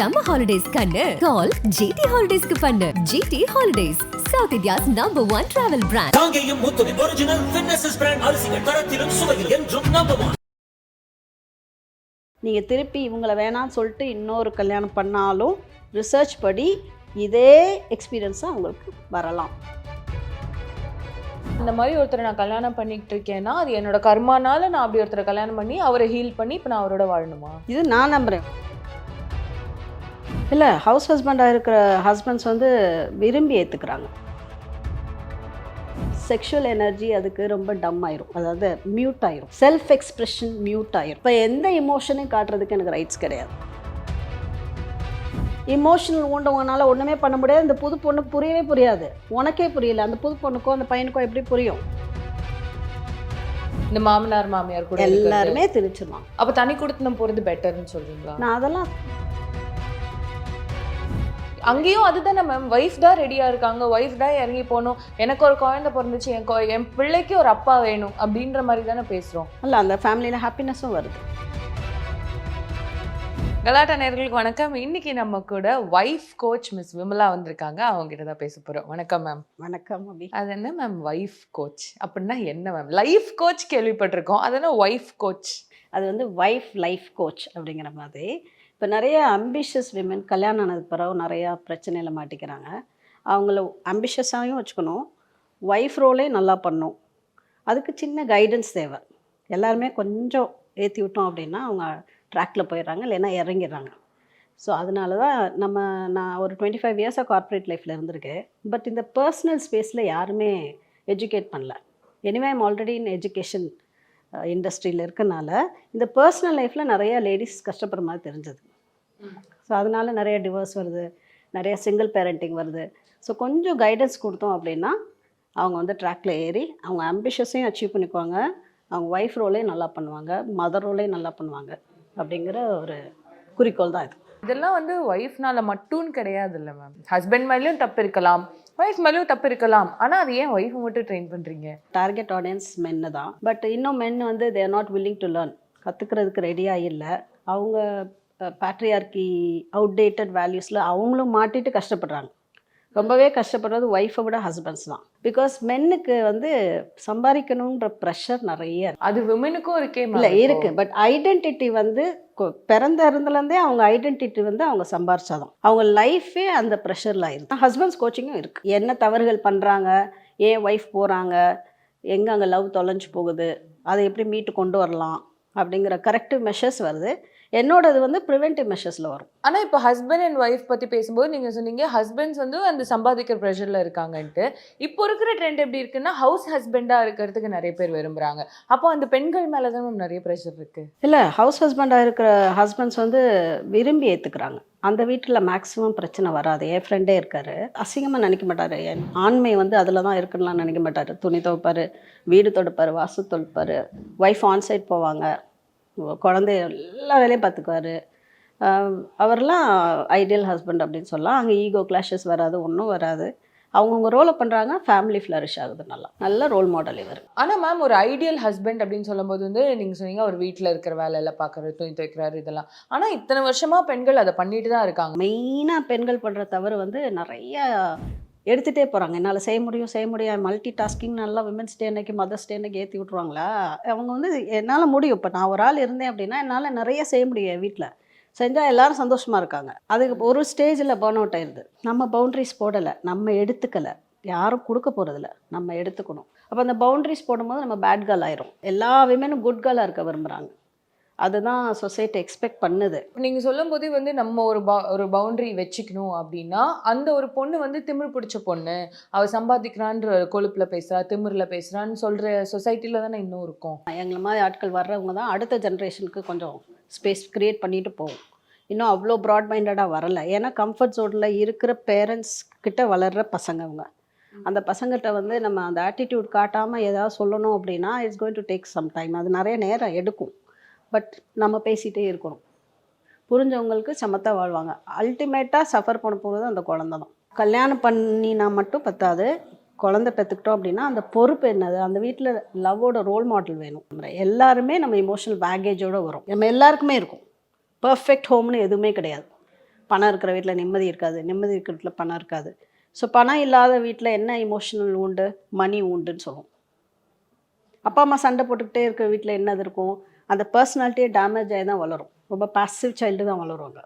Summer holidays கண்ணு. கால் GT ஹாலிடேஸ்க்கு பண்ணு. GT holidays South India's number one travel brand Kangeyam முத்துவின் original fitness brand அரிசிகள் தரத்திலும் சுவையில் என்றும் நம்பர் ஒன் நீங்கள் திருப்பி இவங்கள வேணாம்னு சொல்லிட்டு இன்னொரு கல்யாணம் பண்ணாலும் ரிசர்ச் படி இதே எக்ஸ்பீரியன்ஸ் தான் உங்களுக்கு வரலாம். இந்த மாதிரி ஒருத்தரை நான் கல்யாணம் பண்ணிக்கிட்டு இருக்கேன்னா அது என்னோட கர்மானால நான் அப்படி ஒருத்தரை கல்யாணம் பண்ணி அவரை ஹீல் பண்ணி இப்போ நான் அவரோட வாழணுமா? இது நான் நம்புகிறேன் இல்லை ஹவுஸ் ஹஸ்பண்டாக இருக்கிற ஹஸ்பண்ட்ஸ் வந்து விரும்பி ஏற்றுக்கிறாங்க செக்ஷுவல் எனர்ஜி அதுக்கு ரொம்ப டம் ஆயிரும். அதாவது மியூட் ஆயிரும். செல்ஃப் எக்ஸ்பிரஷன் மியூட் ஆயிரும். இப்போ எந்த இமோஷனையும் காட்டுறதுக்கு எனக்கு ரைட்ஸ் கிடையாது. இமோஷனல் ஊண்டவங்கனால ஒன்றுமே பண்ண முடியாது. இந்த புது பொண்ணு புரியவே புரியாது. உனக்கே புரியல. அந்த புது பொண்ணுக்கோ அந்த பையனுக்கோ எப்படி புரியும்? இந்த மாமனார் மாமியார் கூட. எல்லாருமே திணிச்சிருவாங்க. அப்ப தனி கொடுத்தனம் போறது பெட்டர்னு சொல்றீங்களா? நான் அதெல்லாம் அங்கேயும் அதுதானே மேம் ஒய்ஃப் தான் ரெடியா இருக்காங்க. ஒய்ஃப் தான் இறங்கி போகணும். எனக்கு ஒரு குழந்தை பிறந்துச்சு என் கொ- என் பிள்ளைக்கு ஒரு அப்பா வேணும் அப்படின்ற மாதிரி தானே பேசுறோம். இல்லை அந்த ஃபேமிலியில் ஹாப்பினஸும் வருது. கலாட்டா நேர்களுக்கு வணக்கம். இன்னைக்கு நம்ம கூட ஒய்ஃப் கோச் மிஸ் விமலா வந்திருக்காங்க. அவங்க கிட்ட தான் பேச போறோம். வணக்கம் மேம் வணக்கம் அது என்ன மேம் ஒய்ஃப் கோச் அப்படின்னா என்ன மேம் லைஃப் கோச் கேள்விப்பட்டிருக்கோம். அது என்ன ஒய்ஃப் கோச் அது வந்து ஒய்ஃப் லைஃப் கோச் அப்படிங்கிற மாதிரி. இப்போ நிறைய அம்பிஷியஸ் விமன் கல்யாணம் ஆனது பிறகு நிறையா பிரச்சனையில் மாட்டிக்கிறாங்க. அவங்கள அம்பிஷியஸாகவும் வச்சுக்கணும். ஒய்ஃப் ரோலே நல்லா பண்ணணும். அதுக்கு சின்ன கைடன்ஸ் தேவை. எல்லாருமே கொஞ்சம் ஏற்றி விட்டோம் அப்படின்னா அவங்க ட்ராக்கில் போயிடுறாங்க இல்லைன்னா இறங்கிடுறாங்க. ஸோ அதனால தான் நம்ம நான் ஒரு டுவெண்ட்டி ஃபைவ் இயர்ஸாக கார்ப்பரேட் லைஃப்பில் இருந்திருக்கேன். பட் இந்த பர்சனல் ஸ்பேஸில் யாருமே எஜுகேட் பண்ணல. Anyway I'm already in education இண்டஸ்ட்ரியில் இருக்கனால இந்த பர்சனல் லைஃப்பில் நிறைய லேடிஸ் கஷ்டப்படுற மாதிரி தெரிஞ்சது. ஸோ அதனால நிறைய டிவோர்ஸ் வருது. நிறைய சிங்கிள் பேரண்டிங் வருது. ஸோ கொஞ்சம் கைடன்ஸ் கொடுத்தோம் அப்படின்னா அவங்க வந்து ட்ராக்ல ஏறி அவங்க அம்பிஷஸையும் அச்சீவ் பண்ணிக்குவாங்க. அவங்க ஒய்ஃப் ரோலையும் நல்லா பண்ணுவாங்க. மதர் ரோலையும் நல்லா பண்ணுவாங்க. அப்படிங்கிற ஒரு குறிக்கோள் தான் இது. இதெல்லாம் வந்து ஒய்ஃப்னால மட்டும் கிடையாது இல்லை மேம் ஹஸ்பண்ட் மேலேயும் தப்பு இருக்கலாம். ஒய்ஃப் மேலேயும் தப்பு இருக்கலாம். ஆனா அது ஏன் ஒய்ஃப் மட்டும் ட்ரெயின் பண்றீங்க? டார்கெட் ஆடியன்ஸ் மென்னு தான். பட் இன்னும் மென் வந்து they are not willing to learn கற்றுக்கிறதுக்கு ரெடியாக இல்லை. அவங்க பேட்ரியார்கி அவுடேட்டட் வேல்யூஸில் அவங்களும் மாட்டிட்டு கஷ்டப்படுறாங்க. ரொம்பவே கஷ்டப்படுறது ஒய்ஃபை விட ஹஸ்பண்ட்ஸ் தான். பிகாஸ் மென்னுக்கு வந்து சம்பாதிக்கணுன்ற ப்ரெஷர் நிறைய. அது விமனுக்கும் இருக்கே இல்லை இப்போ. இருக்கு. பட் ஐடென்டிட்டி வந்து பிறந்த இருந்துலேருந்தே அவங்க ஐடென்டிட்டி வந்து அவங்க சம்பாரிச்சாதான். அவங்க லைஃபே அந்த ப்ரெஷரில் ஆயிருக்கு ஹஸ்பண்ட்ஸ் கோச்சிங்கும் இருக்கு. என்ன தவறுகள் பண்ணுறாங்க ஏன் ஒய்ஃப் போகிறாங்க எங்கே அங்கே லவ் தொலைஞ்சு போகுது? அதை எப்படி மீட்டு கொண்டு வரலாம்? அப்படிங்கிற கரெக்டிவ் மெஷர்ஸ் வருது. என்னோடது வந்து ப்ரிவென்டிவ் மெஷர்ஸில் வரும். ஆனா இப்போ ஹஸ்பண்ட் அண்ட் ஒய்ஃப் பத்தி பேசும்போது நீங்க சொன்னீங்க ஹஸ்பண்ட்ஸ் வந்து அந்த சம்பாதிக்கிற ப்ரெஷர்ல இருக்காங்கன்ட்டு. இப்போ இருக்கிற ட்ரெண்ட் எப்படி இருக்குன்னா ஹவுஸ் ஹஸ்பண்டா இருக்கிறதுக்கு நிறைய பேர் விரும்புறாங்க. அப்போ அந்த பெண்கள் மேல தான் மேம் நிறைய ப்ரெஷர் இருக்கு? இல்லை ஹவுஸ் ஹஸ்பண்டாக இருக்கிற ஹஸ்பண்ட்ஸ் வந்து விரும்பி ஏற்றுக்கிறாங்க அந்த வீட்டில் மேக்ஸிமம் பிரச்சனை வராது. என் ஃப்ரெண்டே இருக்காரு. அசிங்கமாக நினைக்க மாட்டார். என் ஆண்மை வந்து அதில் தான் இருக்குன்னுலாம் நினைக்க மாட்டார். துணி துவைப்பார் வீடு துடைப்பார் வாசு துடைப்பார். ஒய்ஃப் ஆன்சைட் போவாங்க. குழந்தைய எல்லா வேலையும் பார்த்துக்குவாரு. அவர்லாம் ஐடியல் ஹஸ்பண்ட் அப்படின்னு சொல்லலாம். அங்கே ஈகோ கிளாஷஸ் வராது ஒன்றும் வராது. அவங்கவுங்க ரோலை பண்ணுறாங்க ஃபேமிலி ஃப்ளரிஷ் ஆகுது நல்லா. நல்ல ரோல் மாடல் இவர். ஆனா மேம் ஒரு ஐடியல் ஹஸ்பண்ட் அப்படின்னு சொல்லும்போது வந்து நீங்க சொன்னீங்க ஒரு வீட்ல இருக்கிற வேலை எல்லாம் பாக்குறது துணி துவைக்கிறாரு இதெல்லாம். ஆனா இத்தனை வருஷமா பெண்கள் அதை பண்ணிட்டு தான் இருக்காங்க. மெயினாக பெண்கள் பண்ணுற தவறு வந்து நிறைய எடுத்துகிட்டே போகிறாங்க என்னால் செய்ய முடியும் செய்ய முடியும் மல்டி டாஸ்கிங் நல்லா விமன்ஸ் டே அன்னைக்கு மதர்ஸ் டே அன்னைக்கு ஏற்றி விட்ருவாங்களா அவங்க வந்து என்னால் முடியும். இப்போ நான் ஒரு ஆள் இருந்தேன் அப்படின்னா என்னால் நிறைய செய்ய முடியும் என் வீட்டில் செஞ்சால் எல்லாரும் சந்தோஷமாக இருக்காங்க. அதுக்கு ஒரு ஸ்டேஜில் பர்ன் அவுட் ஆயிடுது நம்ம பவுண்ட்ரிஸ் போடலை. நம்ம எடுத்துக்கலை. யாரும் கொடுக்க போகிறதில்ல நம்ம எடுத்துக்கணும். அப்போ அந்த பவுண்ட்ரிஸ் போடும்போது நம்ம பேட் கேர்ள் ஆயிரும். எல்லா விமனும் குட் கேர்ளாக இருக்க விரும்புகிறாங்க அதுதான் சொசைட்டி எக்ஸ்பெக்ட் பண்ணுது. நீங்க சொல்லும் போதே வந்து நம்ம ஒரு பா ஒரு பவுண்டரி வச்சுக்கணும் அப்படின்னா அந்த ஒரு பொண்ணு வந்து திமிரு பிடிச்ச பொண்ணு. அவ சம்பாதிக்கிறான்ற கொழுப்புல பேசுறா திமிர்ல பேசுறான்னு சொல்ற சொசைட்டில தானே இன்னும் இருக்கும். எங்களை மாதிரி ஆட்கள் வர்றவங்க தான் அடுத்த ஜென்ரேஷனுக்கு கொஞ்சம் ஸ்பேஸ் க்ரியேட் பண்ணிட்டு போகும். இன்னும் அவ்வளோ ப்ராட் மைண்டடாக வரல. ஏன்னா கம்ஃபர்ட் ஜோனில் இருக்கிற பேரண்ட்ஸ் கிட்ட வளர்கிற பசங்க அவங்க அந்த பசங்கள்கிட்ட வந்து நம்ம அந்த ஆட்டிடியூட் காட்டாமல் ஏதாவது சொல்லணும் அப்படின்னா it's going to take some time அது நிறைய நேரம் எடுக்கும். பட் நம்ம பேசிகிட்டே இருக்கணும். புரிஞ்சவங்களுக்கு சமத்தா வாழ்வாங்க. அல்டிமேட்டாக சஃபர் பண்ண போகிறது அந்த குழந்தை தான். கல்யாணம் பண்ணினா மட்டும் பத்தாது. குழந்த பெற்றுக்கிட்டோம் அப்படின்னா அந்த பொறுப்பு என்னது? அந்த வீட்டில் லவ்வோட ரோல் மாடல் வேணும். எல்லாருமே நம்ம இமோஷனல் பேகேஜோடு வரும். நம்ம எல்லாருக்குமே இருக்கும். பர்ஃபெக்ட் ஹோம்னு எதுவுமே கிடையாது. பணம் இருக்கிற வீட்டில் நிம்மதி இருக்காது. நிம்மதி இருக்கிற வீட்டில் பணம் இருக்காது. ஸோ பணம் இல்லாத வீட்டில் என்ன இமோஷனல் உண்டு? மணி உண்டுன்னு சொல்லுவோம். அப்பா அம்மா சண்டை போட்டுக்கிட்டே இருக்கிற வீட்டில் என்னது இருக்கும்? அந்த பர்சனாலிட்டியே டேமேஜ் ஆகி தான் வளரும். ரொம்ப பாசிவ் சைல்டு தான் வளருவாங்க.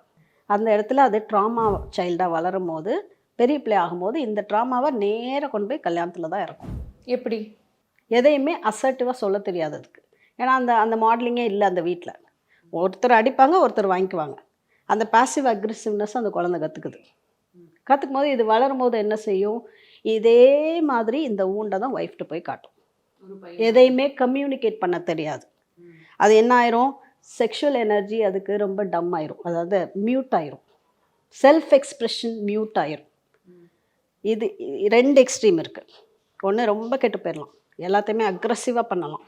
அந்த இடத்துல அது ட்ராமா சைல்டாக வளரும் போது பெரிய பிள்ளை ஆகும்போது இந்த ட்ராமாவை நேராக கொண்டு போய் கல்யாணத்தில் தான் இருக்கும் எப்படி? எதையுமே அசர்ட்டிவாக சொல்ல தெரியாது அதுக்கு. ஏன்னா அந்த அந்த மாடலிங்கே இல்லை அந்த வீட்டில் ஒருத்தர் அடிப்பாங்க ஒருத்தர் வாங்கிக்குவாங்க. அந்த பாசிவ் அக்ரெசிவ்னஸ் அந்த குழந்தை கற்றுக்குது கற்றுக்கும் போது இது வளரும் போது என்ன செய்யும்? இதே மாதிரி இந்த ஊண்டை தான் ஒய்ஃப்ட்டு போய் காட்டும். எதையுமே கம்யூனிகேட் பண்ண தெரியாது. அது என்ன ஆயிரும்? செக்ஷுவல் எனர்ஜி அதுக்கு ரொம்ப டம் ஆயிரும். அதாவது மியூட் ஆயிரும். செல்ஃப் எக்ஸ்ப்ரெஷன் மியூட் ஆயிரும். இது ரெண்டு எக்ஸ்ட்ரீம் இருக்குது ஒன்று ரொம்ப கெட்டு போயிடலாம் எல்லாத்தையுமே அக்ரஸிவாக பண்ணலாம்.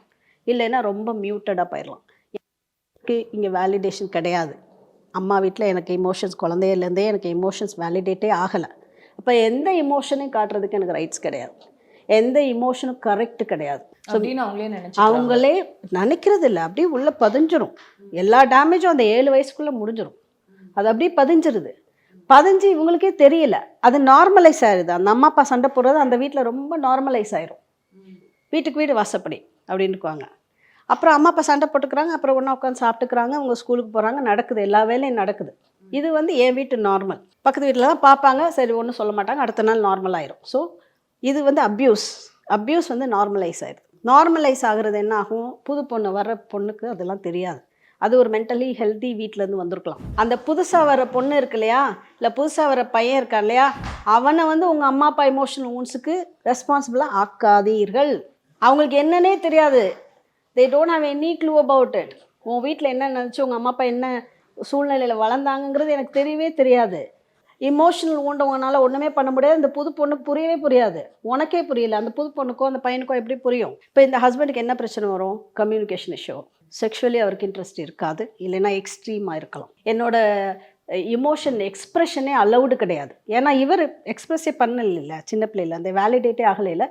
இல்லைன்னா ரொம்ப மியூட்டடாக போயிடலாம் எனக்கு இங்கே வேலிடேஷன் கிடையாது. அம்மா வீட்டில் எனக்கு இமோஷன்ஸ் குழந்தையிலேருந்தே எனக்கு இமோஷன்ஸ் வேலிடேட்டே ஆகலை. அப்போ எந்த இமோஷனையும் காட்டுறதுக்கு எனக்கு ரைட்ஸ் கிடையாது. எந்த இமோஷனும் கரெக்ட் கிடையாது. அவங்களே நினைச்சு அவங்களே நினைக்கிறது இல்லை அப்படியே உள்ள பதிஞ்சிரும். எல்லா டேமேஜும் அந்த ஏழு வயசுக்குள்ளே முடிஞ்சிரும். அது அப்படியே பதிஞ்சிருது. பதிஞ்சு இவங்களுக்கே தெரியல. அது நார்மலைஸ் ஆயிடுது அந்த அம்மா அப்பா சண்டை போடுறது அந்த வீட்டில் ரொம்ப நார்மலைஸ் ஆயிரும். வீட்டுக்கு வீடு வாசப்படி அப்படின்னுக்குவாங்க. அப்புறம் அம்மா அப்பா சண்டை போட்டுக்கிறாங்க. அப்புறம் ஒன்றா உட்காந்து சாப்பிட்டுக்கிறாங்க. அவங்க ஸ்கூலுக்கு போகிறாங்க நடக்குது. எல்லா வேலையும் நடக்குது. இது வந்து என் வீட்டு நார்மல் பக்கத்து வீட்டில் தான் பார்ப்பாங்க. சரி ஒன்றும் சொல்ல மாட்டாங்க. அடுத்த நாள் நார்மல் ஆயிரும். ஸோ இது வந்து அப்யூஸ் அப்யூஸ் வந்து நார்மலைஸ் ஆயிடுது. நார்மலைஸ் ஆகிறது என்ன ஆகும் புது பொண்ணு வர்ற பொண்ணுக்கு அதெல்லாம் தெரியாது. அது ஒரு மென்டலி ஹெல்தி வீட்டிலேருந்து வந்திருக்கலாம். அந்த புதுசாக வர பொண்ணு இருக்கு இல்லையா? இல்லை புதுசாக வர பையன் இருக்கா இல்லையா? அவனை வந்து உங்கள் அம்மா அப்பா இமோஷனல் ஊன்ஸுக்கு ரெஸ்பான்சிபிளாக ஆக்காதீர்கள். அவங்களுக்கு என்னன்னே தெரியாது. They don't have any clue about it உன் வீட்டில் என்ன நினச்சி உங்கள் அம்மா அப்பா என்ன சூழ்நிலையில் வளர்ந்தாங்கங்கிறது எனக்கு தெரியவே தெரியாது. இமோஷனல் ஊண்டவங்கனால ஒன்றுமே பண்ண முடியாது. இந்த புது பொண்ணுக்கு புரியவே புரியாது. உனக்கே புரியல. அந்த புது பொண்ணுக்கோ அந்த பையனுக்கோ எப்படி புரியும்? இப்போ இந்த ஹஸ்பண்டுக்கு என்ன பிரச்சனை வரும்? கம்யூனிகேஷன் இஷ்யூ செக்ஷுவலி அவருக்கு இன்ட்ரெஸ்ட் இருக்காது. இல்லைன்னா எக்ஸ்ட்ரீமாக இருக்கலாம். என்னோட இமோஷன் எக்ஸ்ப்ரெஷனே அலௌடு கிடையாது. ஏன்னா இவர் எக்ஸ்ப்ரெஸ்ஸே பண்ணல சின்ன பிள்ளையில அந்த வேலிடேட்டே ஆகலையில்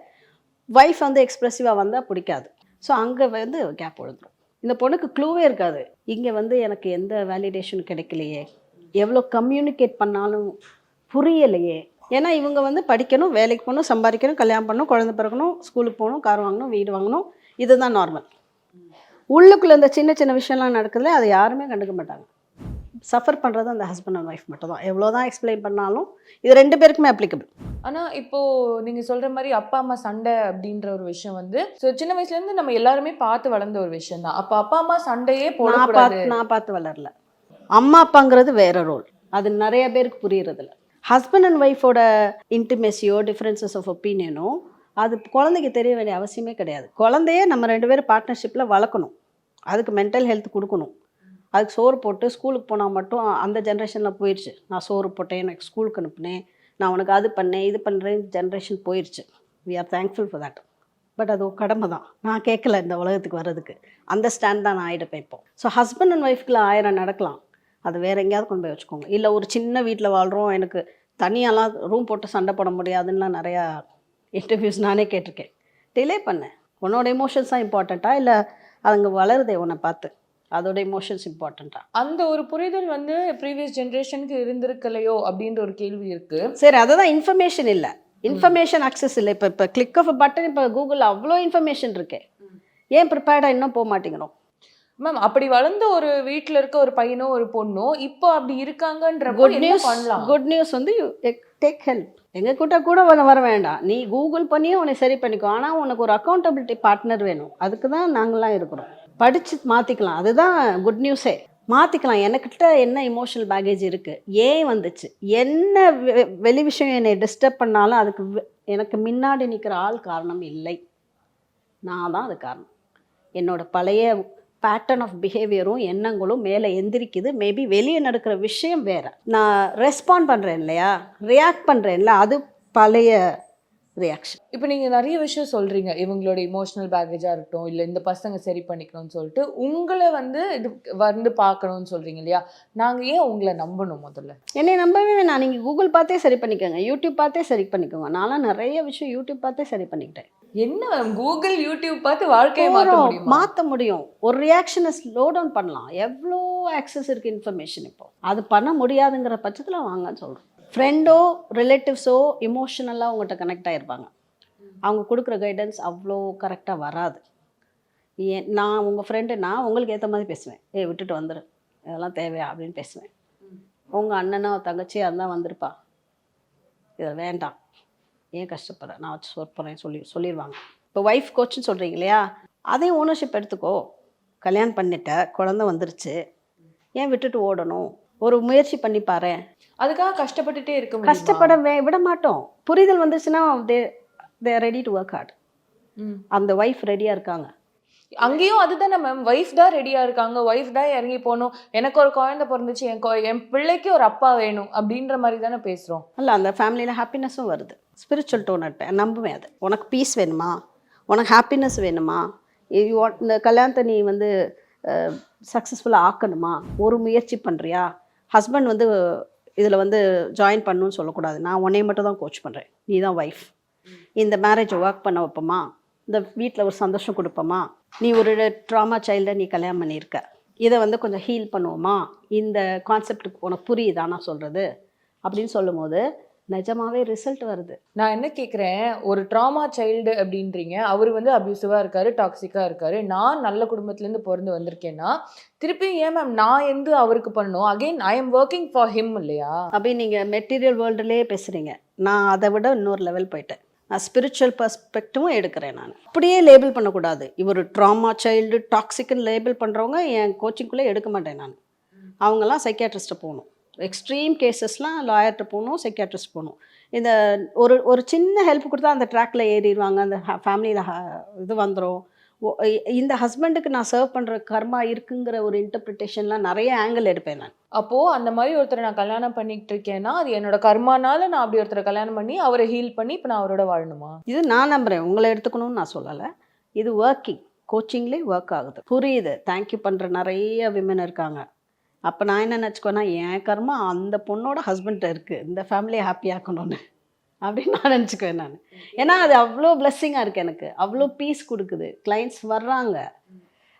ஒய்ஃப் வந்து எக்ஸ்ப்ரெசிவாக வந்தால் பிடிக்காது. ஸோ அங்கே வந்து கேப் விழுந்துடும் இந்த பொண்ணுக்கு க்ளூவே இருக்காது. இங்கே வந்து எனக்கு எந்த வேலிடேஷன் கிடைக்கலையே. எவ்வளோ கம்யூனிகேட் பண்ணாலும் புரியலையே. ஏன்னா இவங்க வந்து படிக்கணும் வேலைக்கு போகணும் சம்பாதிக்கணும் கல்யாணம் பண்ணணும் குழந்தை பிறக்கணும் ஸ்கூலுக்கு போகணும் கார் வாங்கணும் வீடு வாங்கணும். இதுதான் நார்மல் உள்ளுக்குள்ளே இந்த சின்ன சின்ன விஷயம்லாம் நடக்குதுல அதை யாருமே கண்டுக்க மாட்டாங்க. சஃபர் பண்ணுறது அந்த ஹஸ்பண்ட் அண்ட் ஒய்ஃப் மட்டும் தான் எவ்வளோ தான் எக்ஸ்பிளைன் பண்ணாலும் இது ரெண்டு பேருக்குமே அப்ளிகபிள் ஆனா இப்போ நீங்க சொல்ற மாதிரி அப்பா அம்மா சண்டை அப்படின்ற ஒரு விஷயம் வந்து so சின்ன வயசுல இருந்து நம்ம எல்லாருமே பார்த்து வளர்ந்த ஒரு விஷயம் தான் அப்ப அப்பா அம்மா சண்டையே பார்த்து நான் பார்த்து வளரல. அம்மா அப்பாங்கிறது வேற ரோல் அது நிறைய பேருக்கு புரியறதில்ல. ஹஸ்பண்ட் அண்ட் ஒய்ஃபோட இன்டிமெசியோ டிஃப்ரென்சஸ் ஆஃப் ஒப்பீனியனோ அது குழந்தைக்கு தெரிய வேண்டிய அவசியமே கிடையாது. குழந்தைய நம்ம ரெண்டு பேரும் பார்ட்னர்ஷிப்பில் வளர்க்கணும். அதுக்கு மென்டல் ஹெல்த் கொடுக்கணும். அதுக்கு சோறு போட்டு ஸ்கூலுக்கு போனால் மட்டும் அந்த ஜென்ரேஷனில் போயிடுச்சு நான் சோறு போட்டேன் எனக்கு ஸ்கூலுக்கு அனுப்புனேன் நான் உனக்கு அது பண்ணேன் இது பண்ணுறேன் ஜென்ரேஷன் போயிடுச்சு we are thankful for that but அது கடமை தான். நான் கேட்கல இந்த உலகத்துக்கு வர்றதுக்கு. அந்த ஸ்டாண்ட் தான் நான் ஆகிடுப்பேன் இப்போ. ஸோ ஹஸ்பண்ட் அண்ட் ஒய்ஃப்குள்ள ஆயிரம் நடக்கலாம். அது வேற எங்கேயாவது கொண்டு போய் வச்சுக்கோங்க. இல்லை ஒரு சின்ன வீட்டில் வாழ்கிறோம் எனக்கு தனியாலாம் ரூம் போட்டு சண்டை போட முடியாதுன்னுலாம் நிறையா இன்டர்வியூஸ் நானே கேட்டிருக்கேன். டிலே பண்ணேன். உன்னோட எமோஷன்ஸ் தான் இம்பார்ட்டண்ட்டா இல்லை அதுங்க வளருதே உன்னை பார்த்து. அதோட எமோஷன்ஸ் இம்பார்ட்டண்ட்டா அந்த ஒரு புரிதல் வந்து ப்ரீவியஸ் ஜெனரேஷனுக்கு இருந்திருக்கலையோ அப்படின்ற ஒரு கேள்வி இருக்கு. சரி அதுதான் இன்ஃபர்மேஷன் இல்லை. இன்ஃபர்மேஷன் அக்சஸ் இல்லை. இப்போ இப்போ கிளிக் ஆஃப் பட்டன் இப்போ கூகுளில் அவ்வளோ இன்ஃபர்மேஷன் இருக்கே. ஏன் ப்ரிப்பேர்டாக இன்னும் போக மாட்டேங்கிறோம்? மேம் அப்படி வளர்ந்த ஒரு வீட்ல இருக்க ஒரு பையனோ ஒரு பொண்ணோ இப்போ அப்படி இருக்காங்கன்றப்போ குட் நியூஸ் பண்ணலாம்? குட் நியூஸ் வந்து டேக் ஹெல்ப் எங்கள் கிட்ட கூட வர வர வேண்டாம். நீ கூகுள் பண்ணியே உன்னை சரி பண்ணிக்கோ. ஆனால் உனக்கு ஒரு அக்கௌண்டபிலிட்டி பார்ட்னர் வேணும். அதுக்கு தான் நாங்களாம் இருக்கிறோம். படித்து மாற்றிக்கலாம் அதுதான் குட் நியூஸே மாற்றிக்கலாம் எனக்கிட்ட என்ன இமோஷனல் பேகேஜ் இருக்குது ஏன் வந்துச்சு. என்ன வெளி விஷயம் என்னை டிஸ்டர்ப் பண்ணாலும் அதுக்கு எனக்கு முன்னாடி நிற்கிற ஆள் காரணம் இல்லை. நான் தான் அது காரணம். என்னோட பழைய பேட்டர்ன் ஆஃப் பிஹேவியரும் எண்ணங்களும் மேலே எந்திரிக்குது மேபி வெளியே நடக்கிற விஷயம் வேறு நான் ரெஸ்பாண்ட் பண்ணுறேன் இல்லையா ரியாக்ட் பண்ணுறேன்ல அது பழைய ரியாக்ஷன் இப்போ நீங்க நிறைய விஷயம் சொல்றீங்க. இவங்களோட இமோஷனல் பேக்கேஜா இருக்கட்டும் இல்ல இந்த பசங்க சரி பண்ணிக்கணும்னு சொல்லிட்டு உங்களை வந்து இது வந்து பார்க்கணும்னு சொல்றீங்க இல்லையா? நாங்க ஏன் உங்களை நம்பணும் முதல்ல? என்னை நம்பவே வேணாம். நீங்கள் கூகுள் பார்த்தே சரி பண்ணிக்கோங்க. யூடியூப் பார்த்தே சரி பண்ணிக்கோங்க. நான்லாம் நிறைய விஷயம் யூடியூப் பார்த்தே சரி பண்ணிக்கிட்டேன். என்ன கூகுள் யூடியூப் பார்த்து வாழ்க்கையை போறோம், முடியுமா? மாத்த முடியும். ஒரு ரியாக்ஷனை ஸ்லோ டவுன் பண்ணலாம். எவ்வளோ ஆக்சஸ் இருக்கு இன்ஃபர்மேஷன் இப்போ? அது பண்ண முடியாதுங்கிற பட்சத்துல வாங்கன்னு சொல்றோம். ஃப்ரெண்டோ ரிலேட்டிவ்ஸோ எமோஷனலாக உங்கள்கிட்ட கனெக்ட் ஆகிருப்பாங்க அவங்க கொடுக்குற கைடன்ஸ் அவ்வளோ கரெக்டாக வராது. ஏன் நான் உங்கள் ஃப்ரெண்டு நான் உங்களுக்கு ஏற்ற மாதிரி பேசுவேன். ஏ விட்டுட்டு வந்துடு இதெல்லாம் தேவையா அப்படின்னு பேசுவேன். உங்கள் அண்ணனோ தங்கச்சியாக இருந்தால் வந்திருப்பா. இதை வேண்டாம். ஏன் கஷ்டப்படுற? நான் வச்சு ஒர்க் போகிறேன் சொல்லி சொல்லிடுவாங்க இப்போ ஒய்ஃப் கோச்சுன்னு சொல்கிறீங்க இல்லையா? அதையும் ஓனர்ஷிப் எடுத்துக்கோ. கல்யாணம் பண்ணிட்ட குழந்த வந்துருச்சு. ஏன் விட்டுட்டு ஓடணும்? ஒரு முயற்சி பண்ணி பாரேன் அதுக்காக கஷ்டப்பட்டுட்டே இருக்க முடியுமா? கஷ்டப்பட விட மாட்டோம். புரிதல் வந்துச்சுன்னா they they ready to work hard. அந்த ஒய்ஃப் ரெடியாக இருக்காங்க. அங்கேயும் அதுதானே மேம் ஒய்ஃப் தான் ரெடியா இருக்காங்க. ஒய்ஃப் தான் இறங்கி போகணும். எனக்கு ஒரு குழந்தை பிறந்துச்சு என் என் பிள்ளைக்கு ஒரு அப்பா வேணும் அப்படின்ற மாதிரி தானே பேசுறோம். அல்ல அந்த ஃபேமிலியில் ஹாப்பினஸும் வருது. ஸ்பிரிச்சுவல் டோனர்ட்ட நம்புவேன் அது. உனக்கு பீஸ் வேணுமா? உனக்கு ஹாப்பினஸ் வேணுமா? இந்த கல்யாணத்தை நீ வந்து சக்ஸஸ்ஃபுல்லாக ஆக்கணுமா? ஒரு முயற்சி பண்ணுறியா ஹஸ்பண்ட் வந்து இதில் வந்து ஜாயின் பண்ணணும்னு சொல்லக்கூடாது. நான் உன்னைய மட்டும் தான் கோச் பண்ணுறேன் நீ தான் ஒய்ஃப் இந்த மேரேஜை ஒர்க் பண்ண வைப்போமா? இந்த வீட்டில் ஒரு சந்தோஷம் கொடுப்போமா? நீ ஒரு ட்ராமா சைல்டை நீ கல்யாணம் பண்ணியிருக்க. இதை வந்து கொஞ்சம் ஹீல் பண்ணுவோமா? இந்த கான்செப்டுக்கு உனக்கு புரியுதா நான் சொல்கிறது அப்படின்னு சொல்லும்போது நிஜமாவே ரிசல்ட் வருது. நான் என்ன கேக்குறேன்? ஒரு ட்ராமா சைல்டு அப்படின்றீங்க. அவர் வந்து அபியூசிவா இருக்காரு டாக்ஸிக்கா இருக்காரு. நான் நல்ல குடும்பத்துல இருந்து பிறந்து வந்திருக்கேன்னா திருப்பி ஏன் மேம் நான் எந்த அவருக்கு பண்ணணும்? Again I am working for him இல்லையா? அப்படி நீங்கள் மெட்டீரியல் வேர்ல்டுலேயே பேசுகிறீங்க நான் அதை விட இன்னொரு லெவல் போயிட்டேன். நான் ஸ்பிரிச்சுவல் பர்ஸ்பெக்டிவும் எடுக்கிறேன் நான். அப்படியே லேபிள் பண்ணக்கூடாது. இவர் ட்ராமா சைல்டு டாக்ஸிக்னு லேபிள் பண்ணுறவங்க என் கோச்சிங்குள்ளே எடுக்க மாட்டேன் நான். அவங்கெல்லாம் சைக்கியாட்ரிஸ்ட்டை போகணும். எக்ஸ்ட்ரீம் கேசஸ்லாம் லாயர்கிட்ட போகணும் சைக்கியாட்ரிஸ்ட் போகணும். இந்த ஒரு ஒரு சின்ன ஹெல்ப் கொடுத்தா அந்த ட்ராக்ல ஏறிடுவாங்க அந்த ஃபேமிலியில் இது வந்துடும் இந்த ஹஸ்பண்டுக்கு நான் சர்வ் பண்ணுற கர்மா இருக்குங்கிற ஒரு இன்டர்பிரிட்டேஷன்லாம் நிறைய ஆங்கிள் எடுப்பேன் நான். அப்போ அந்த மாதிரி ஒருத்தரை நான் கல்யாணம் பண்ணிட்டு இருக்கேன்னா அது என்னோட கர்மானால நான் அப்படி ஒருத்தரை கல்யாணம் பண்ணி அவரை ஹீல் பண்ணி இப்போ நான் அவரோட வாழணுமா? இது நான் நம்புகிறேன் உங்களை எடுத்துக்கணும்னு நான் சொல்லலை. இது ஒர்க்கிங் கோச்சிங்லேயே ஒர்க் ஆகுது. புரியுது. தேங்க்யூ பண்ணுற நிறைய விமன் இருக்காங்க. அப்போ நான் என்ன நினச்சிக்கோன்னா என் கர்மா அந்த பொண்ணோட ஹஸ்பண்ட்ட இருக்குது இந்த ஃபேமிலியை ஹாப்பியாக்கணும்னு அப்படின்னு நான் நினச்சிக்குவேன் நான். ஏன்னா அது அவ்வளோ பிளெஸ்ஸிங்காக இருக்குது எனக்கு. அவ்வளோ பீஸ் கொடுக்குது. கிளைண்ட்ஸ் வர்றாங்க.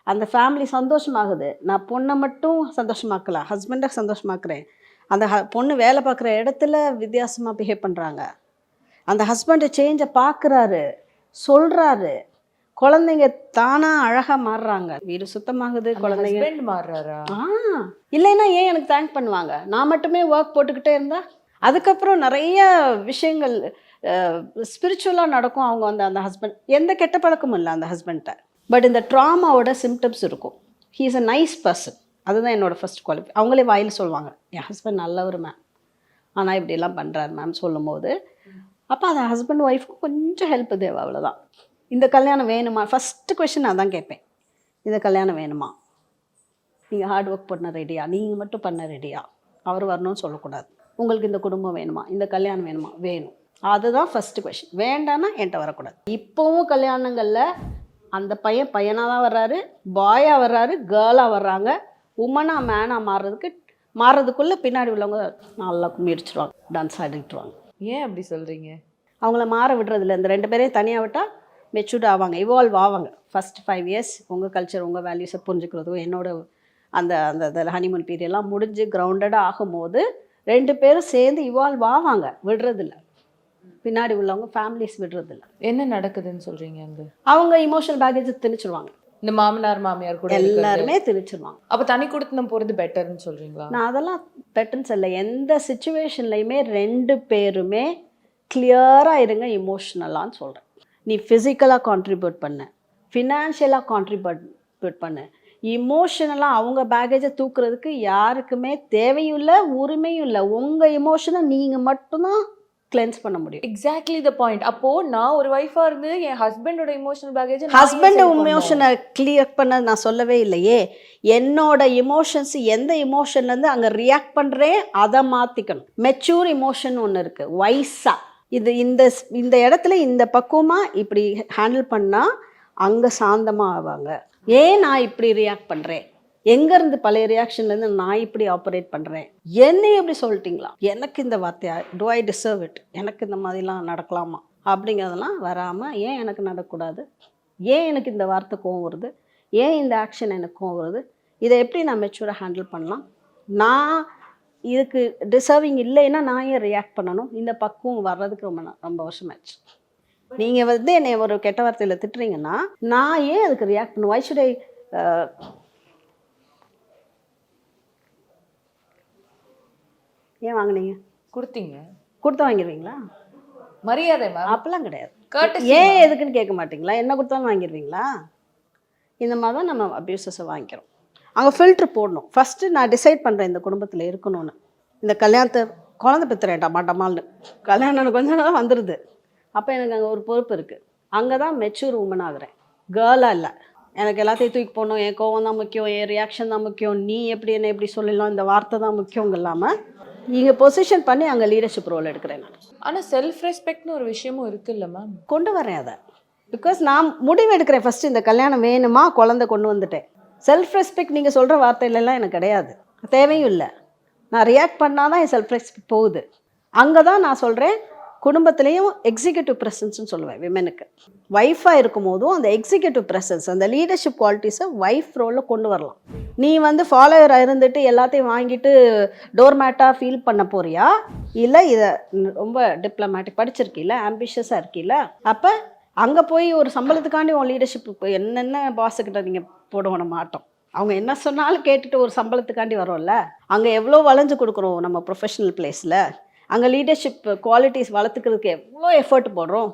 அந்த ஃபேமிலி சந்தோஷமாகுது. நான் பொண்ணை மட்டும் சந்தோஷமாக்கல. ஹஸ்பண்டை சந்தோஷமாக்குறேன். அந்த ஹ- பொண்ணு வேலை பார்க்குற இடத்துல வித்தியாசமாக பிஹேவ் பண்ணுறாங்க அந்த ஹஸ்பண்ட் சேஞ்சை பார்க்குறாரு. சொல்கிறாரு குழந்தைங்க தானாக அழகாக மாறுறாங்க. வீடு சுத்தமாகுது குழந்தைங்க மாறுறாரா? ஆ இல்லைன்னா ஏன் எனக்கு தேங்க் பண்ணுவாங்க? நான் மட்டுமே ஒர்க் போட்டுக்கிட்டே இருந்தா? அதுக்கப்புறம் நிறைய விஷயங்கள் ஸ்பிரிச்சுவலாக நடக்கும் அவங்க வந்து அந்த ஹஸ்பண்ட் எந்த கெட்ட பழக்கமும் இல்லை அந்த ஹஸ்பண்ட்ட பட் இந்த ட்ராமாவோட சிம்டம்ஸ் இருக்கும். He is a nice person அதுதான் என்னோட ஃபர்ஸ்ட் குவாலிஃபை அவங்களே வாயில் சொல்லுவாங்க என் ஹஸ்பண்ட் நல்லவர் மேம் ஆனால் இப்படியெல்லாம் பண்ணுறாரு மேம் சொல்லும்போது அப்போ அந்த ஹஸ்பண்ட் ஒய்ஃப்க்கு கொஞ்சம் ஹெல்ப் தேவை அவ்வளோதான் இந்த கல்யாணம் வேணுமா? ஃபஸ்ட்டு கொஷின் அதான் கேட்பேன். இந்த கல்யாணம் வேணுமா? நீங்கள் ஹார்ட் ஒர்க் பண்ண ரெடியா நீங்கள் மட்டும் பண்ண ரெடியா அவர் வரணும்னு சொல்லக்கூடாது. உங்களுக்கு இந்த குடும்பம் வேணுமா? இந்த கல்யாணம் வேணுமா? வேணும். அதுதான் ஃபஸ்ட்டு கொஷின் வேண்டான்னா என்கிட்ட வரக்கூடாது. இப்போவும் கல்யாணங்களில் அந்த பையன் பையனாக தான் வர்றாரு பாயாக வர்றாரு கேர்ளாக வர்றாங்க. உமனாக மேனாக மாறுறதுக்கு மாறுறதுக்குள்ளே பின்னாடி உள்ளவங்க நல்லா கும்மிடிச்சிருவாங்க டான்ஸ் ஆடிட்டுருவாங்க ஏன் அப்படி சொல்றீங்க? அவங்கள மாற விடுறதில்ல. இந்த ரெண்டு பேரையும் தனியாக விட்டால் மெச்சூர்ட் ஆவாங்க இவால்வ் ஆவாங்க. ஃபஸ்ட் ஃபைவ் இயர்ஸ் உங்கள் கல்ச்சர் உங்கள் வேல்யூஸை புரிஞ்சுக்கிறதும் என்னோட அந்த அந்த அந்த ஹனிமூன் பீரியட்லாம் முடிஞ்சு கிரவுண்டடாக ஆகும்போது ரெண்டு பேரும் சேர்ந்து இவால்வ் ஆவாங்க விடுறதில்ல. பின்னாடி உள்ளவங்க ஃபேமிலிஸ் விடுறதில்ல. என்ன நடக்குதுன்னு சொல்றீங்க அங்க? அவங்க இமோஷனல் பேக்கேஜ் திணிச்சிருவாங்க. இந்த மாமனார் மாமியார் கூட எல்லாருமே திணிச்சிருவாங்க. அப்ப தனி கொடுத்தனம் போறது பெட்டர்னு சொல்றீங்களா? நான் அதெல்லாம் பெட்டர்னு சொல்ல எந்த சுச்சுவேஷன்லையுமே ரெண்டு பேருமே கிளியராக இருங்க இமோஷ்னலான்னு சொல்கிறேன் நீ ஃபிசிக்கலாக கான்ட்ரிபியூட் பண்ண. ஃபினான்ஷியலாக கான்ட்ரிபியூட் பண்ணு. இமோஷனலாக அவங்க பேகேஜை தூக்குறதுக்கு யாருக்குமே தேவையும் இல்லை உரிமையும் இல்லை. உங்கள் இமோஷனை நீங்கள் மட்டும்தான் கிளென்ஸ் பண்ண முடியும். எக்ஸாக்ட்லி த பாயிண்ட் அப்போ நான் ஒரு ஒய்ஃபா இருந்து என் ஹஸ்பண்டோட இமோஷனல் பேக்கேஜ் ஹஸ்பண்ட் இமோஷனை கிளியர் பண்ண நான் சொல்லவே இல்லையே. என்னோட இமோஷன்ஸ் எந்த இமோஷன்லேருந்து அங்கே ரியாக்ட் பண்ணுறேன் அதை மாற்றிக்கணும் மெச்சூர் இமோஷன் ஒன்று இருக்குது வயசாக இது இந்த ஸ்- இந்த இடத்துல இந்த பக்குவமாக இப்படி ஹேண்டில் பண்ணால் அங்கே சாந்தமாக ஆவாங்க. ஏன் நான் இப்படி ரியாக்ட் பண்ணுறேன் எங்கேருந்து பழைய ரியாக்ஷன்லேருந்து நான் இப்படி ஆப்ரேட் பண்ணுறேன் என்னை எப்படி சொல்லிட்டீங்களா? எனக்கு இந்த வார்த்தையா டு ஐ டிசர்வ் இட் எனக்கு இந்த மாதிரிலாம் நடக்கலாமா? அப்படிங்கிறதெல்லாம் வராமல் ஏன் எனக்கு நடக்கக்கூடாது? ஏன் எனக்கு இந்த வார்த்தை கோவம் வருது? ஏன் இந்த ஆக்ஷன் எனக்கு கோவம் வருது? இதை எப்படி நான் மெச்சூராக ஹேண்டில் பண்ணலாம்? நான் இதுக்கு டிசர்விங் இல்லைன்னா நான் ஏன் ரியாக்ட் பண்ணணும்? இந்த பக்குவம் வர்றதுக்கு ரொம்ப ரொம்ப வருஷமாச்சு நீங்கள் வந்து என்னை ஒரு கெட்ட வார்த்தையில் திட்டுறீங்கன்னா நான் ஏன் அதுக்கு ரியாக்ட் பண்ணுவேன் வை ஷுட் ஐ ஏன் வாங்குனீங்க? கொடுத்தீங்க. கொடுத்தா வாங்கிடுவீங்களா மரியாதை அப்பெல்லாம் கிடையாது. ஏன் எதுக்குன்னு கேட்க மாட்டீங்களா? என்ன கொடுத்தாலும் வாங்கிடுவீங்களா இந்த மாதிரி தான் நம்ம அப்யூசஸை வாங்கிக்கிறோம். அங்கே ஃபில்ட்ரு போடணும். ஃபஸ்ட்டு நான் டிசைட் பண்ணுறேன் இந்த குடும்பத்தில் இருக்கணும்னு. இந்த கல்யாணத்தை குழந்தை பெற்றுறேன்டா மாட்டமால்னு கல்யாணம் கொஞ்ச நாள் வந்துடுது அப்போ எனக்கு அங்கே ஒரு பொறுப்பு இருக்குது அங்கே தான் மெச்சூர் உமன் ஆகுறேன் கேர்ளாக இல்லை. எனக்கு எல்லாத்தையும் தூக்கி போடணும். என் கோவம் தான் முக்கியம் என் ரியாக்ஷன் தான் முக்கியம். நீ எப்படி என்ன எப்படி சொல்லலாம் இந்த வார்த்தை தான் முக்கியங்க இல்லாமல் இங்கே பொசிஷன் பண்ணி அங்கே லீடர்ஷிப் ரோல் எடுக்கிறேன் நான். ஆனா செல்ஃப் ரெஸ்பெக்ட்னு ஒரு விஷயமும் இருக்குல்ல மேம் கொண்டு வரேன் அதை. பிகாஸ் நான் முடிவு எடுக்கிறேன் ஃபஸ்ட்டு இந்த கல்யாணம் வேணுமா? குழந்தை கொண்டு வந்துட்டேன். செல்ஃப் ரெஸ்பெக்ட் நீங்கள் சொல்கிற வார்த்தையிலலாம் எனக்கு கிடையாது. தேவையும் இல்லை. நான் ரியாக்ட் பண்ணால் தான் என் செல்ஃப் ரெஸ்பெக்ட் போகுது. அங்கே தான் நான் சொல்கிறேன் குடும்பத்துலேயும் எக்ஸிக்யூட்டிவ் ப்ரெசன்ஸ்னு சொல்லுவேன் விமனுக்கு ஒய்ஃபாக இருக்கும் போதும் அந்த எக்ஸிக்யூட்டிவ் ப்ரெசன்ஸ் அந்த லீடர்ஷிப் குவாலிட்டிஸை ஒய்ஃப் ரோலில் கொண்டு வரலாம். நீ வந்து ஃபாலோவராக இருந்துட்டு எல்லாத்தையும் வாங்கிட்டு டோர் மேட்டாக ஃபீல் பண்ண போறியா? இல்லை இதை ரொம்ப டிப்ளமேட்டிக் படிச்சிருக்கீல்ல ஆம்பிஷியஸாக இருக்கீல்ல? அப்போ அங்கே போய் ஒரு சம்பளத்துக்காண்டி உன் லீடர்ஷிப் இப்போ என்னென்ன பாஸுக்கிட்ட நீங்கள் போடுவோம் நம்ம மாட்டோம் அவங்க என்ன சொன்னாலும் கேட்டுட்டு ஒரு சம்பளத்துக்காண்டி வரோம்ல? அங்கே எவ்வளோ வளைஞ்சு கொடுக்குறோம் நம்ம ப்ரொஃபஷனல் பிளேஸில் அங்கே லீடர்ஷிப் குவாலிட்டிஸ் வளர்த்துக்கிறதுக்கு எவ்வளோ எஃபர்ட் போடுறோம்?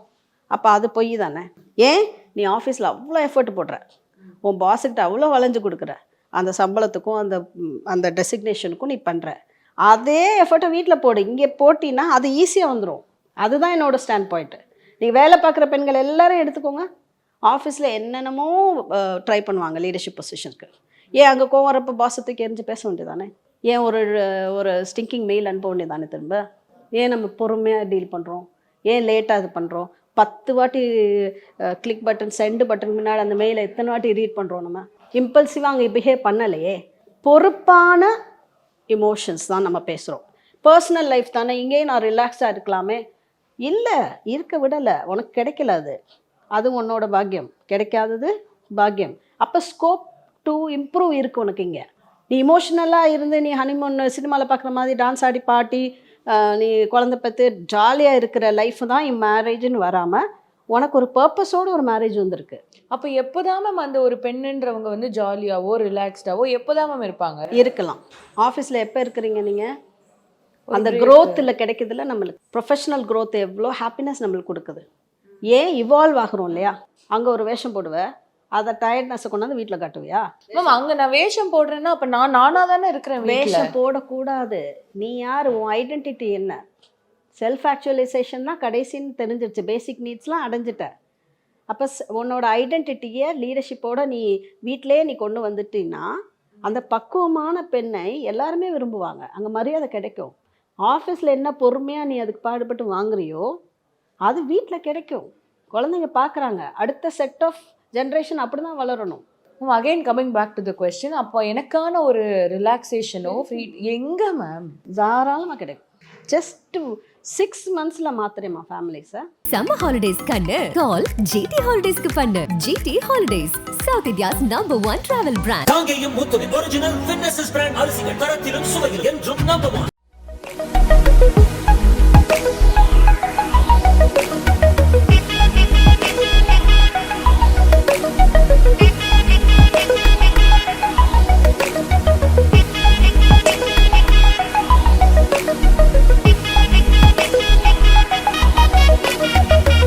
அப்போ அது பொய் தானே? ஏன்? நீ ஆஃபீஸில் அவ்வளோ எஃபர்ட் போடுற. உன் பாஸுக்கிட்ட அவ்வளோ வளைஞ்சு கொடுக்குற. அந்த சம்பளத்துக்கும் அந்த அந்த டெசிக்னேஷனுக்கும் நீ பண்ணுற அதே எஃபர்ட்டை வீட்டில் போடு. இங்கே போட்டின்னா அது ஈஸியாக வந்துடும் அதுதான் என்னோட ஸ்டாண்ட் பாயிண்ட்டு நீங்கள் வேலை பார்க்குற பெண்கள் எல்லாரும் எடுத்துக்கோங்க. ஆஃபீஸில் என்னென்னமோ ட்ரை பண்ணுவாங்க லீடர்ஷிப் பொசிஷனுக்கு ஏன் அங்கே கோவம் வரப்போ பாசத்துக்கு எரிஞ்சு பேச வேண்டியதானே? ஏன் ஒரு ஒரு ஸ்டிங்கிங் மெயில் அனுப்ப வேண்டியதானே திரும்ப? ஏன் நம்ம பொறுமையாக டீல் பண்ணுறோம் ஏன் லேட்டாக இது பண்ணுறோம் பத்து வாட்டி கிளிக் பட்டன் சென்டு பட்டன் முன்னாடி அந்த மெயிலை எத்தனை வாட்டி ரீட் பண்ணுறோம் நம்ம? இம்பல்சிவாக அங்கே பிஹேவ் பண்ணலையே? பொறுப்பான இமோஷன்ஸ் தான் நம்ம பேசுகிறோம் பர்சனல் லைஃப் தானே? இங்கேயும் நான் ரிலாக்ஸாக இருக்கலாமே? இல்லை இருக்க விடலை. உனக்கு கிடைக்கல அது. அது உன்னோட பாக்கியம். கிடைக்காதது பாக்கியம். அப்போ ஸ்கோப் டு இம்ப்ரூவ் இருக்கு உனக்கு இங்கே. நீ இமோஷ்னலாக இருந்து நீ ஹனிமூன் சினிமாவில் பார்க்குற மாதிரி டான்ஸ் ஆடி பாட்டி நீ குழந்தை பெற்று ஜாலியாக இருக்கிற லைஃப் தான் என் மேரேஜ்னு வராமல் உனக்கு ஒரு பர்பஸோடு ஒரு மேரேஜ் வந்திருக்கு. அப்ப எப்போதான் மேம் அந்த ஒரு பெண்ணுன்றவங்க வந்து ஜாலியாவோ ரிலாக்ஸ்டாவோ எப்போதான் மேம் இருப்பாங்க? இருக்கலாம். ஆஃபீஸில் எப்போ இருக்கிறீங்க நீங்கள் அந்த க்ரோத்தில் கிடைக்குதுல நம்மளுக்கு ப்ரொஃபஷனல் growth எவ்வளோ ஹாப்பினஸ் நம்மளுக்கு கொடுக்குது. ஏன் இவால்வ் ஆகுறோம் இல்லையா? அங்கே ஒரு வேஷம் போடுவ அதை டயர்ட்னஸை கொண்டாந்து வீட்டில் காட்டுவியா? மேம் அங்க நான் வேஷம் போடுறேன்னா அப்ப நான் நானா தானே இருக்கிறேன் வேஷம் போடக்கூடாது. நீ யார்? உன் ஐடென்டிட்டி என்ன? செல்ஃப் ஆக்சுவலைசேஷன் தான் கடைசின்னு தெரிஞ்சிருச்சு. பேசிக் நீட்ஸ்லாம் அடைஞ்சிட்ட. அப்போ உன்னோட ஐடென்டிட்டியை லீடர்ஷிப்போட நீ வீட்டிலே நீ கொண்டு வந்துட்டீன்னா அந்த பக்குவமான பெண்ணை எல்லாருமே விரும்புவாங்க. அங்கே மரியாதை கிடைக்கும். ஆஃபீஸில் என்ன பொறுமையாக நீ அதுக்கு பாடுபட்டு வாங்குறியோ அது வீட்டில் கிடைக்கும். குழந்தைங்க பார்க்குறாங்க அடுத்த செட் ஆஃப் ஜென்ரேஷன் அப்படி தான் வளரணும் again coming back to the question அப்போ எனக்கான ஒரு ரிலாக்ஸேஷனோ ஃப்ரீ எங்க மேம் தாராளமாக கிடைக்கும். ஜஸ்ட் சிக்ஸ் மந்த்ஸில் மாத்திரமா ஃபேமிலிஸை சம்மர் ஹாலிடேஸ் கண்ணு கால் ஜிடி ஹாலிடேஸ்க்கு பண்ணு. GT holidays South India's number one travel brand Kangeyam original fitness brand அரிசிகள் தரத்திலும் சுவையில் என்றும் நம்பர் ஒன்